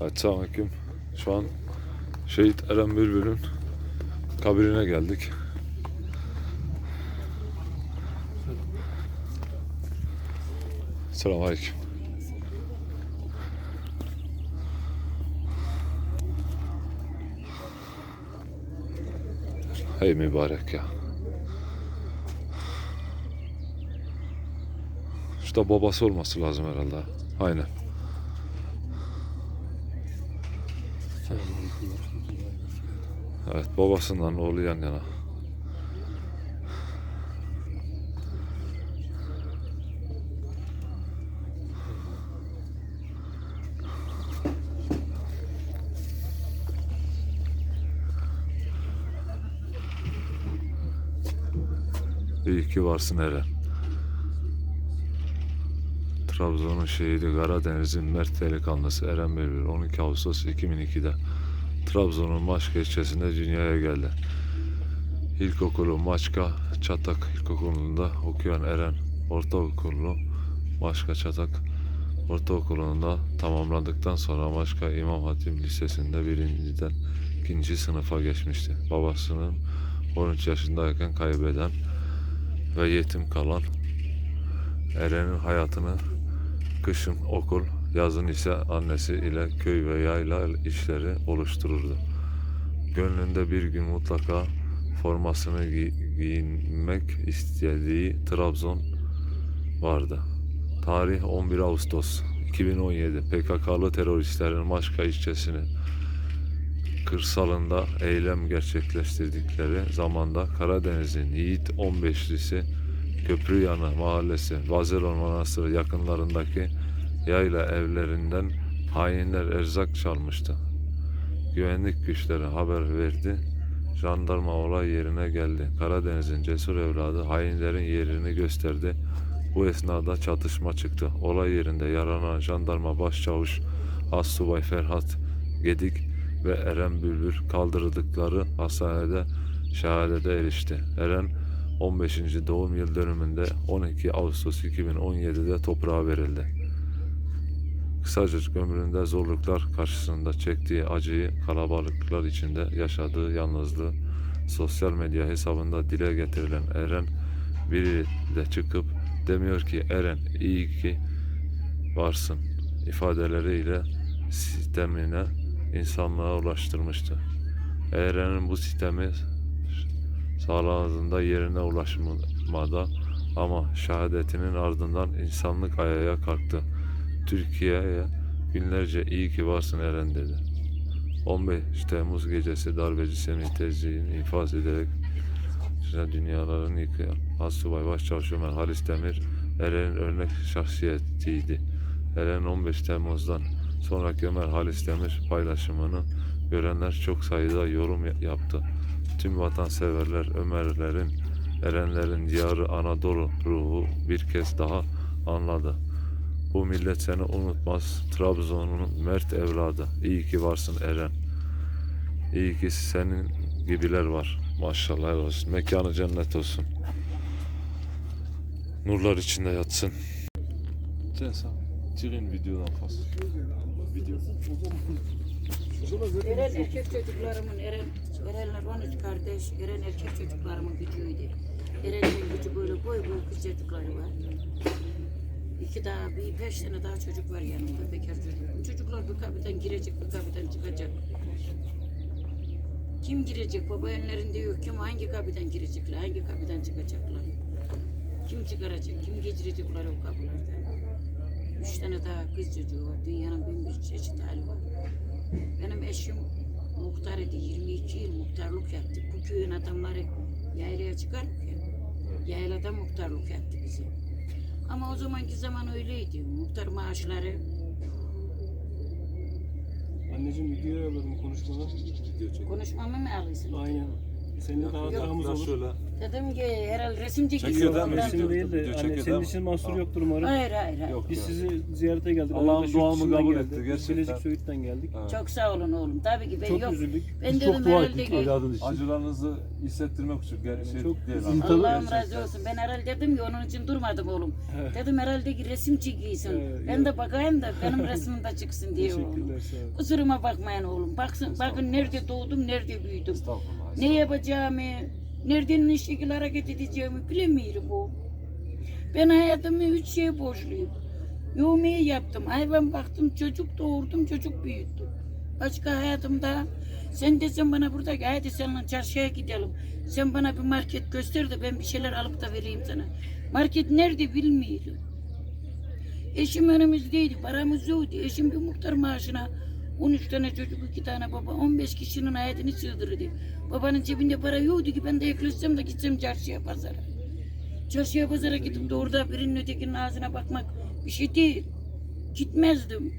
Evet, selamünaleyküm. Şu an Şehit Eren Bülbül'ün kabrine geldik. Selamünaleyküm. Hey mübarek ya. Şurada babası olması lazım herhalde. Aynen. Evet babasından oğlu yan yana. İyi ki varsın Eren. Trabzon'un şehidi Karadeniz'in Mert delikanlısı Eren Bülbül 12 Ağustos 2002'de Trabzon'un Maçka ilçesinde dünyaya geldi. İlkokulu Maçka Çatak İlkokulu'nda okuyan Eren ortaokulu Maçka Çatak Ortaokulu'nda tamamladıktan sonra Maçka İmam Hatip Lisesi'nde birinciden ikinci sınıfa geçmişti. Babasının 13 yaşındayken kaybeden ve yetim kalan Eren'in hayatını kışın okul, yazın ise annesi ile köy ve yayla işleri oluştururdu. Gönlünde bir gün mutlaka formasını gi- giyinmek istediği Trabzon vardı. Tarih 11 Ağustos 2017 PKK'lı teröristlerin Maçka ilçesinin kırsalında eylem gerçekleştirdikleri zamanda Karadeniz'in Yiğit 15'lisi Köprüyanı Mahallesi Vazelon Manastırı yakınlarındaki yayla evlerinden hainler erzak çalmıştı. Güvenlik güçleri haber verdi. Jandarma olay yerine geldi. Karadeniz'in cesur evladı hainlerin yerini gösterdi. Bu esnada çatışma çıktı. Olay yerinde yaralanan jandarma başçavuş Assubay Ferhat Gedik ve Eren Bülbül kaldırıldıkları hastanede şehadete erişti. Eren 15. doğum yıl dönümünde 12 Ağustos 2017'de toprağa verildi. Kısacacık ömründe zorluklar karşısında çektiği acıyı kalabalıklar içinde yaşadığı yalnızlığı sosyal medya hesabında dile getirilen Eren biri de çıkıp demiyor ki Eren iyi ki varsın ifadeleriyle sistemine insanlığa ulaştırmıştı. Eren'in bu sistemi sağlığında yerine ulaşmada ama şehadetinin ardından insanlık ayağa kalktı. Türkiye'ye binlerce iyi ki varsın Eren dedi. 15 Temmuz gecesi darbeci Semih Tezci'nin infaz ederek dünyaların yıkayan Asubay Başçavuş Ömer Halis Demir Eren'in örnek şahsiyetiydi. Eren 15 Temmuz'dan sonraki Ömer Halis Demir paylaşımını görenler çok sayıda yorum ya- yaptı. Tüm vatanseverler Ömerlerin, Erenlerin diyarı Anadolu ruhu bir kez daha anladı. Bu millet seni unutmaz. Trabzon'un mert evladı. İyi ki varsın Eren. İyi ki senin gibiler var. Maşallah helal olsun. Mekanı cennet olsun. Nurlar içinde yatsın. Sen sen. Çıkın videodan fazla. Video. Eren erkek çocuklarımın, Eren, Erenler 13 kardeş, Eren erkek çocuklarımın gücüydü. Eren'in gücü böyle boy boy kız çocukları var. İki daha, bir beş tane daha çocuk var yanımda, bekar çocuk. Bu çocuklar bir kapıdan girecek, bir kapıdan çıkacak. Kim girecek? Baba ellerinde yok. Kim hangi kapıdan girecekler, hangi kapıdan çıkacaklar? Kim çıkaracak, kim geçirecekler o kapılardan? Üç tane daha kız çocuğu var. Dünyanın bin bir çeşit hali var. Benim eşim muhtar idi. 22 yıl muhtarlık yaptı. Bu köyün adamları yaylaya çıkardık ya. Yaylada muhtarlık yaptı bizi. Ama o zamanki zaman öyleydi. Muhtar maaşları Anneciğim videoya alalım konuşmalar. konuşmamı mı alıyorsun? Aynen. Seninle daha hatamız olur. şöyle. Dedim ki herhalde resim Çekiyor çekiyor. ondan Resim değil de Video hani çekiyor senin mi? için mahsur yoktur umarım. Hayır hayır hayır. Yok. Biz sizi ziyarete geldik. Allah'ın Arkadaş yurt duamı dışından kabul etti, Biz gerçekten. Bilecik Söğüt'ten geldik. Evet. Çok sağ olun oğlum. Tabii ki ben Çok yok. üzüldük. Ben Biz dedim çok dua herhalde ettik ki evladınız için. Acılarınızı hissettirmek için ger- şey Çok değil Allah'ım razı olsun. Ben herhalde dedim ki onun için durmadım oğlum. Evet. Dedim herhalde ki resim çekiyorsun. Evet, ben yok. de bakayım da benim resmim de çıksın diye oğlum. Teşekkürler sağ olun. Kusuruma bakmayın oğlum. Baksın, bakın nerede doğdum, nerede büyüdüm. Estağfurullah. Ne yapacağımı, nereden ne şekilde hareket edeceğimi bilemiyorum oğlum. Ben hayatımı üç şeye borçluyum. Yoğumeyi yaptım, hayvan baktım, çocuk doğurdum, çocuk büyüttüm. Başka hayatımda sen desen bana burada hadi seninle çarşıya gidelim. Sen bana bir market göster de ben bir şeyler alıp da vereyim sana. Market nerede bilmiyorum. Eşim önümüzdeydi, paramız yoktu. Eşim bir muhtar maaşına 13 tane çocuk, 2 tane baba, 15 kişinin hayatını sığdırdı. Babanın cebinde para yoktu ki ben de eklesem de gitsem çarşıya pazara. Çarşıya pazara gidip de orada birinin ötekinin ağzına bakmak bir şey değil. Gitmezdim.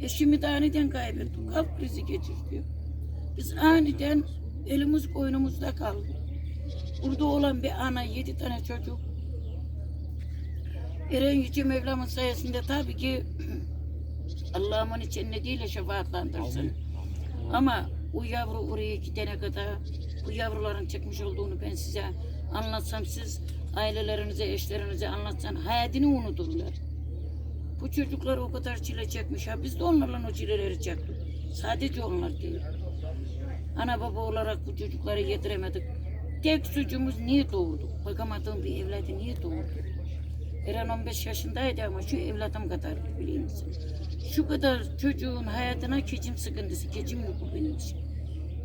Eşimi de aniden kaybettim. Kalp krizi geçirdi. Biz aniden elimiz koynumuzda kaldı. Burada olan bir ana, yedi tane çocuk. Eren Yüce Mevlam'ın sayesinde tabii ki Allah'ımın içinde değil şefaatlandırsın. Ama o yavru oraya gidene kadar bu yavruların çıkmış olduğunu ben size anlatsam siz ailelerinize, eşlerinize anlatsan hayatını unuturlar. Bu çocuklar o kadar çile çekmiş. Ha biz de onlarla o çileleri çektik. Sadece onlar değil. Ana baba olarak bu çocukları yediremedik. Tek suçumuz niye doğurduk? Bakamadığım bir evladı niye doğurduk? Eren 15 yaşındaydı ama şu evladım kadar biliyor musun? Şu kadar çocuğun hayatına keçim sıkıntısı, keçim yok bu benim için.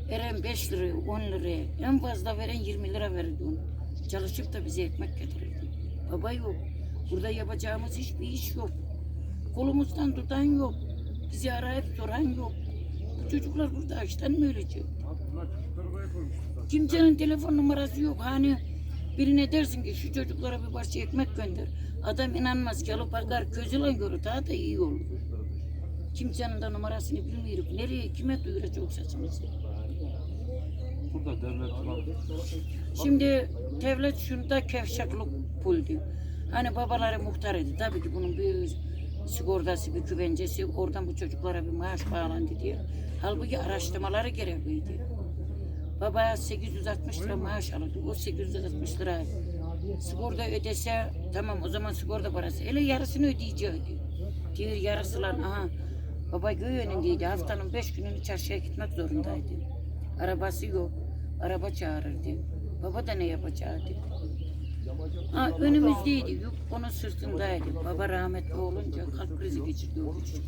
Eren 5 liraya, 10 liraya, en fazla veren 20 lira verirdi onu. Çalışıp da bize ekmek getirirdi. Baba yok. Burada yapacağımız hiçbir iş yok. Kolumuzdan tutan yok. Bizi arayıp soran yok. Bu çocuklar burada açtan mı ölecek? Kimsenin telefon numarası yok. Hani birine dersin ki şu çocuklara bir parça ekmek gönder. Adam inanmaz ki alıp bakar gözüyle görür daha da iyi olur. Kimsenin de numarasını bilmiyoruz. Nereye kime duyuracak sesimizi? Burada devlet var. Şimdi devlet şunda kevşaklık buldu. Hani babaları muhtar idi. Tabii ki bunun bir sigortası, bir güvencesi, oradan bu çocuklara bir maaş bağlandı diye. Halbuki araştırmaları gerekliydi. Baba 860 lira maaş alırdı. O 860 lira sigorta ödese tamam o zaman sigorta parası. Hele yarısını ödeyecekti. Diğer yarısılar aha baba köy önündeydi. Haftanın beş gününü çarşıya gitmek zorundaydı. Arabası yok. Araba çağırırdı. Baba da ne yapacaktı? Ha, önümüzdeydi. Yük onun sırtındaydı. Baba rahmetli olunca kalp krizi geçirdi o küçük.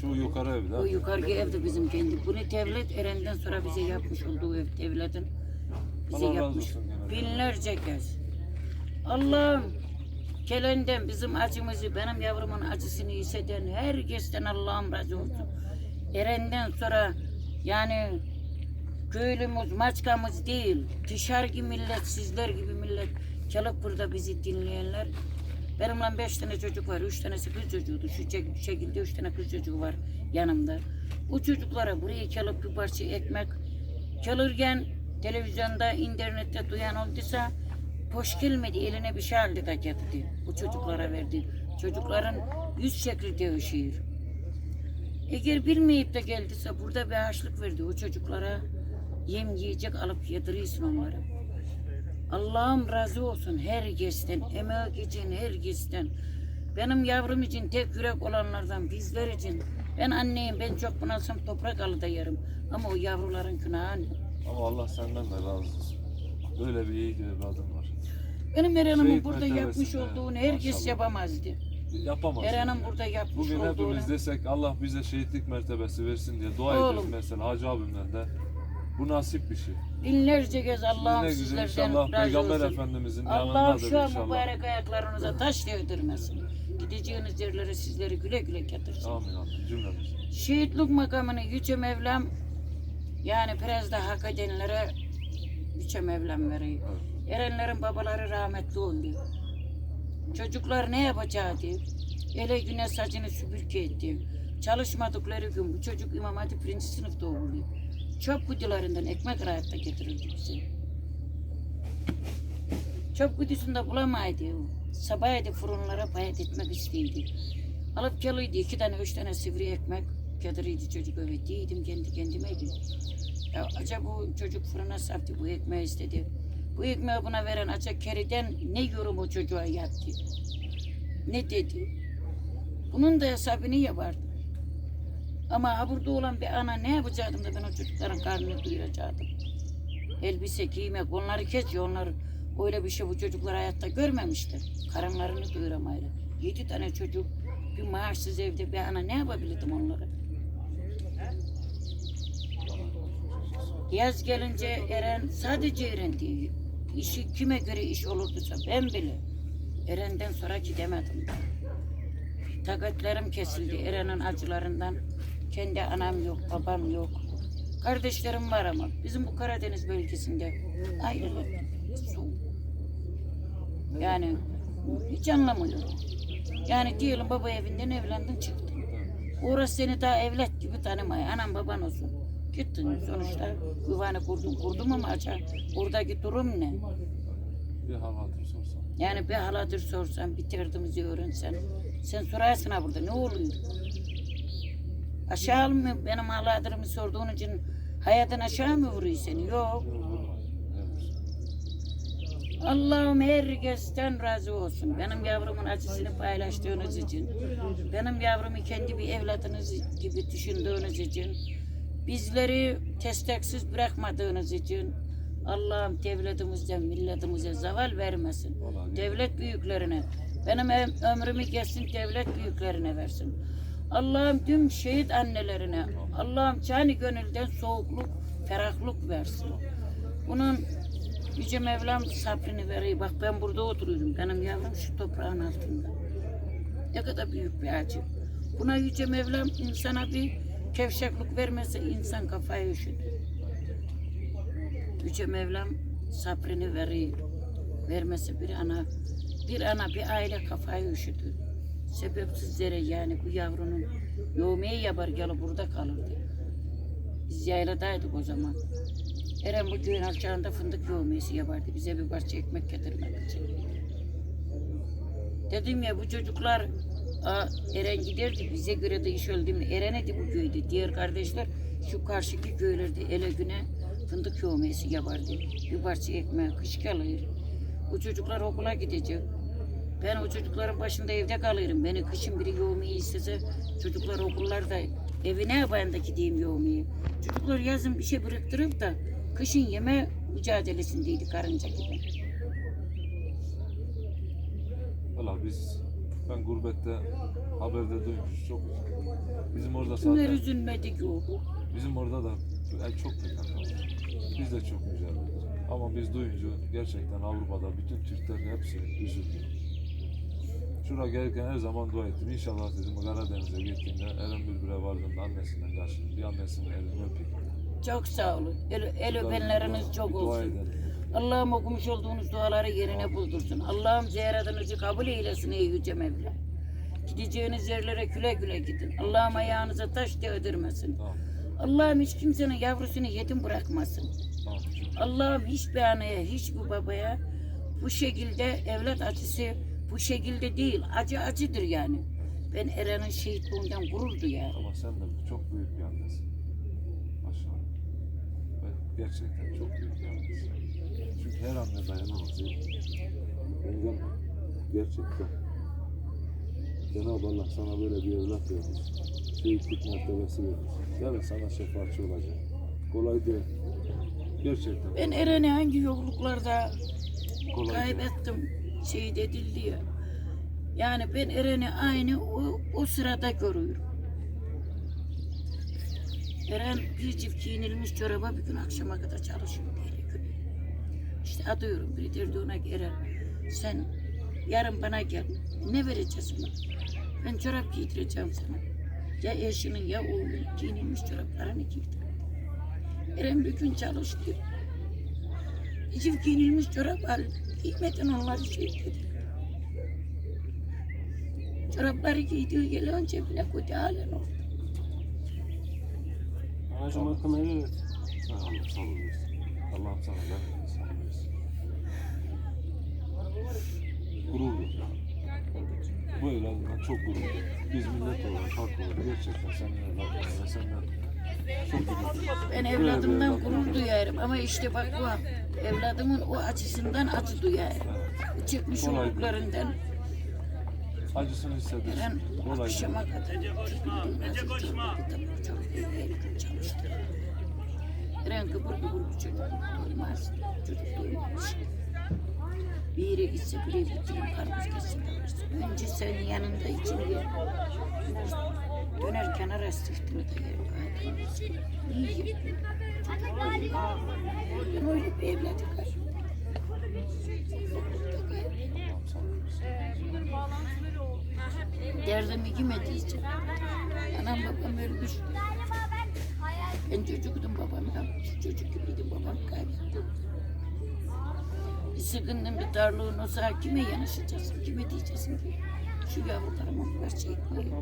Şu yukarı evde. O yukarıki evde bizim kendi. Bunu devlet Eren'den sonra bize yapmış olduğu ev devletin. Bize Allah yapmış. Binlerce kez. Allah'ım gelenden bizim acımızı, benim yavrumun acısını hisseden herkesten Allah'ım razı olsun. Eren'den sonra yani köylümüz, maçkamız değil, dışarıki millet, sizler gibi millet çalıp burada bizi dinleyenler. Benimle beş tane çocuk var, üç tanesi kız çocuğuydu. Şu şekilde üç tane kız çocuğu var yanımda. O çocuklara buraya çalıp bir parça ekmek çalırken televizyonda, internette duyan olduysa hoş gelmedi, eline bir şey aldı da getirdi. Bu çocuklara verdi. Çocukların yüz şekli değişiyor. Eğer bilmeyip de geldiyse burada bir harçlık verdi o çocuklara. Yem yiyecek alıp yediriyorsun onlara. Allah'ım razı olsun herkesten, emek için herkesten. Benim yavrum için tek yürek olanlardan bizler için. Ben anneyim, ben çok bunalsam toprak alıda yerim. Ama o yavruların günahı ne? Ama Allah senden de razı olsun. Böyle bir iyi bir evladım var. Benim Eren'imin Şehit burada yapmış olduğunu herkes maşallah. yapamazdı. Yapamaz. Eren'in burada yapmış Bugün olduğunu. hepimiz desek Allah bize şehitlik mertebesi versin diye dua Oğlum. ediyoruz mesela Hacı abimden de. Bu nasip bir şey. Binlerce kez Allah'ım ne güzel sizlerden inşallah razı Peygamber olsun. Efendimizin Allah'ım yanındadır şu an inşallah. mübarek ayaklarınıza taş değdirmesin. Gideceğiniz yerlere sizleri güle güle getirsin. Amin amin cümlemiz. Şehitlik makamını Yüce Mevlam yani biraz da hak edenlere Yüce Mevlam veriyor. Erenlerin babaları rahmetli oldu. Çocuklar ne yapacaktı? Ele güne saçını süpürge etti. Çalışmadıkları gün bu çocuk İmam Hatip birinci sınıfta okudu. Çöp kutularından ekmek rahatta getirirdi bize. Çöp kutusunda bulamaydı. Sabahıydı fırınlara payet etmek isteydi. Alıp geliydi iki tane üç tane sivri ekmek. Kadiriydi çocuk evet yedim kendi kendime. Ya acaba bu çocuk fırına sattı bu ekmeği istedi. Bu ekmeği buna veren acaba keriden ne yorum o çocuğa yaptı? Ne dedi? Bunun da hesabını yapardı. Ama burada olan bir ana ne yapacaktım da ben o çocukların karnını doyuracaktım. Elbise giymek onları kesiyor onlar öyle bir şey bu çocuklar hayatta görmemiştir. Karınlarını doyuramayla. Yedi tane çocuk bir maaşsız evde bir ana ne yapabilirdim onlara? Yaz gelince Eren sadece Eren değil. İşi kime göre iş olurduysa ben bile Eren'den sonra gidemedim. Takatlarım kesildi Eren'in acılarından. Kendi anam yok, babam yok. Kardeşlerim var ama bizim bu Karadeniz bölgesinde su. Yani hiç anlamıyorum. Yani diyelim baba evinden evlendin çıktın. Orası seni daha evlat gibi tanımıyor. Anam baban olsun. Gittin sonuçta yuvanı kurdun kurdum ama acaba oradaki durum ne? Bir hal hatır sorsan. Yani bir haladır sorsan, bir derdimizi öğrensen. Sen sorarsın ha burada ne oluyor? Aşağı mı benim haladırımı sorduğun için hayatın aşağı mı vuruyor seni? Yok. Allah'ım herkesten razı olsun. Benim yavrumun acısını paylaştığınız için, benim yavrumu kendi bir evladınız gibi düşündüğünüz için, bizleri desteksiz bırakmadığınız için, Allah'ım devletimizden, milletimize zaval vermesin. Devlet büyüklerine, benim öm- ömrümü geçsin devlet büyüklerine versin. Allah'ım tüm şehit annelerine, Allah'ım cani gönülden soğukluk, ferahlık versin. Bunun Yüce Mevlam sabrını veriyor. Bak ben burada oturuyorum. Benim yavrum şu toprağın altında. Ne kadar büyük bir acı. Buna Yüce Mevlam insana bir kevşeklik vermese insan kafayı üşütür. Yüce Mevlam sabrını veriyor. Vermese bir ana, bir ana bir aile kafayı üşütür. Sebepsiz yere yani bu yavrunun yoğmeye yapar gelip burada kalırdı. Biz yayladaydık o zaman. Eren bu köyün alçağında fındık yoğumesi yapardı. Bize bir parça ekmek getirmek için. Dedim ya bu çocuklar Aa, Eren giderdi bize göre de iş öldü mü? Eren idi bu köyde. Diğer kardeşler şu karşıki köylerde ele güne fındık yoğumesi yapardı. Bir parça ekmeği kış kalır. Bu çocuklar okula gidecek. Ben o çocukların başında evde kalırım. Beni kışın biri yoğumayı istese çocuklar okullarda evine yapayım da gideyim yoğumayı. Çocuklar yazın bir şey bıraktırıp da kışın yeme mücadelesindeydi karınca gibi. Valla biz ben gurbette haberde duymuş çok bizim orada zaten üzülmedi ki o? bizim orada da yani çok kötü. Biz de çok ettik. Ama biz duyunca gerçekten Avrupa'da bütün Türkler hepsi üzüldü. Şuraya gelirken her zaman dua ettim. İnşallah dedim Karadeniz'e gittiğimde Eren Bülbül'e vardığımda annesinden karşılayayım. Bir annesinin elini öpeyim. Çok sağ olun. El, el öpenleriniz çok Dua olsun. edelim. Allah'ım okumuş olduğunuz duaları yerine buldursun. Allah'ım ziyaretinizi kabul eylesin ey Yüce Mevla. Gideceğiniz yerlere güle güle gidin. Allah'ım ayağınıza taş değdirmesin. Allah'ım hiç kimsenin yavrusunu yetim bırakmasın. Allah'ım hiçbir anaya, hiçbir babaya bu şekilde evlat acısı bu şekilde değil. Acı acıdır yani. Ben Eren'in şehitliğinden gurur duyarım. Ama sen de çok büyük bir annesin. Maşallah. Gerçekten çok büyük bir annesin. Her anne dayanamaz. Bence gerçekten Cenab-ı Allah sana böyle bir evlat vermiş. Şehitlik mertebesi vermiş. Yani sana şefaatçi olacak. Kolay değil. Gerçekten Ben Eren'i hangi yokluklarda kolay değil. kaybettim, şehit edildi ya. Yani ben Eren'i aynı o, o sırada görüyorum. Eren bir çift giyinilmiş çoraba bir gün akşama kadar çalışıyor adıyorum biri derdi ona ki, Eren sen yarın bana gel. Ne vereceğiz bana? Ben çorap giydireceğim sana. Ya eşinin ya oğlunun giyinilmiş çoraplarını giydir. Eren bir gün çalıştı. Çift giyinilmiş çorap aldı. Giymeden onları şey dedi. Çorapları giydiği geliyor cebine koydu halen orada. Anacığım hakkını helal et. Allah versin. Allah'ım sana gurur duyuyorum. Bu evladından çok gurur duyuyorum. Biz millet olarak, halk olarak gerçekten senin evladından ve senden çok gurur duyuyoruz. Ben evladımdan gurur duyarım ama işte bak bu evladımın o acısından acı duyarım. Evet. Kolay değil. olduklarından Acısını hissediyorsun. ben Kolay akşama kadar çok iyi çalıştım. Kıpır kıpır bir çocuk doymaz. Çocuk doymamış. Bir yere gitse bile bitirim karpuz kesip alırsın. Önce sen yanında için yer. Dönerken ara sırtını da yer. İyi. Ben öyle bir evladı Derdimi kime diyeceğim? Anam babam ölmüş. Ben çocuktum babam yapmış. Çocuk gibiydim babam kaybetti. Bir sıkıntın bir darlığın olsa kime yanaşacaksın? Kime diyeceksin ki? Şu yavrularıma bir parça ekmeği.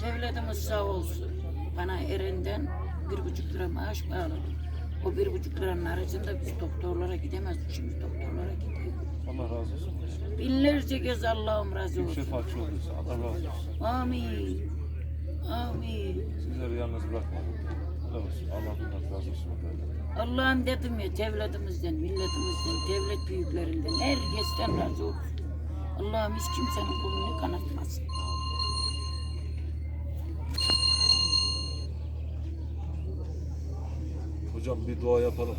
Devletimiz sağ olsun. Bana Eren'den bir buçuk lira maaş bağladı. O bir buçuk liranın haricinde biz doktorlara gidemezdik. Şimdi doktorlara gidiyor. Allah razı olsun. Binlerce kez Allah'ım razı olsun. şefaatçi olduysa Allah razı olsun. Amin. Amin. Sizleri yalnız bırakmadım. Allah olsun. Allah bundan razı olsun. Allah'ım dedim ya devletimizden, milletimizden, devlet büyüklerinden, herkesten razı olsun. Allah'ım hiç kimsenin kolunu kanatmasın. Hocam bir dua yapalım.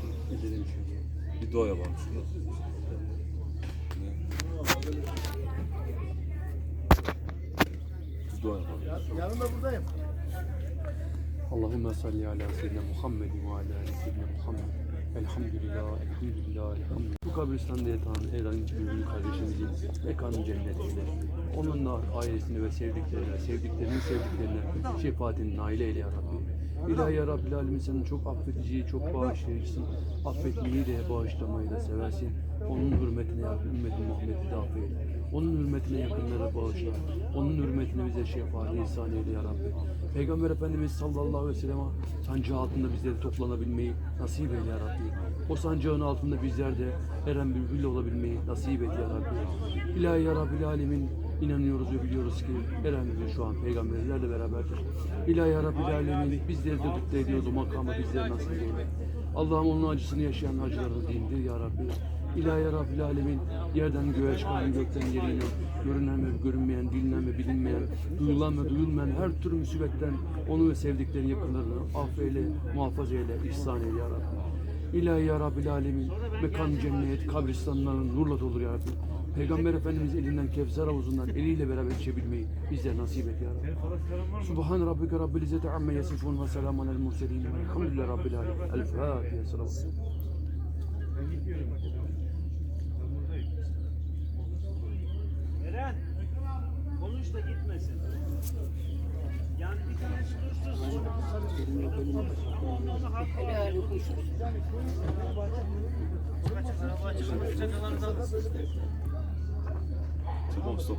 Bir dua yapalım. Bir dua yapalım. Allahümme salli ala seyyidina Muhammed ve ala seyyidina Muhammed. Elhamdülillah, elhamdülillah, elhamdülillah. Bu kabiristanda yatan Eren Bülbül kardeşimizin mekanı cennet eyle. Onunla ailesini ve sevdiklerine, sevdiklerinin sevdiklerine şefaatin nail eyle ya Rabbi. İlahi ya Rabbil Alemin senin çok affedici, çok bağışlayıcısın. Affetmeyi de bağışlamayı da seversin. Onun hürmetine ya Rabbi, ümmeti Muhammed'i de affeyle. Onun hürmetine yakınlara bağışla. Onun hürmetine bize şefaat ihsan eyle ya Rabbi. Peygamber Efendimiz sallallahu aleyhi ve sellem sancağı altında bizleri toplanabilmeyi nasip eyle ya Rabbi. O sancağın altında bizler de Eren Bülbül olabilmeyi nasip et ya Rabbi. İlahi ya Alemin inanıyoruz ve biliyoruz ki Eren Bülbül şu an peygamberlerle beraberdir. İlahi ya Alemin bizleri de mutlu ediyoruz o makamı bizlere nasip eyle. Allah'ım onun acısını yaşayan acılarını dindir ya Rabbi. İlahi Rabbil Alemin yerden göğe çıkan, gökten inen, görünen ve görünmeyen, bilinen ve bilinmeyen, duyulan ve duyulmayan her tür musibetten onu ve sevdiklerini yakınlarını affeyle, muhafaza eyle, ihsan eyle ya Rabbi. İlahi ya Rabbil Alemin, mekan cennet, kabristanların nurla dolur ya Rabbi. Peygamber Efendimiz elinden Kevser havuzundan eliyle beraber içebilmeyi bize nasip et ya Rabbi. Subhan Rabbike Rabbil İzzeti Amme Yasifun ve Selamun Alel Murselin. Elhamdülillahi Rabbil Alemin. El Fatiha. Selamun Eren, da gitmesin. Yani bir tanesi dursun. Onu, onu haklı Helal olsun. Tamam stop.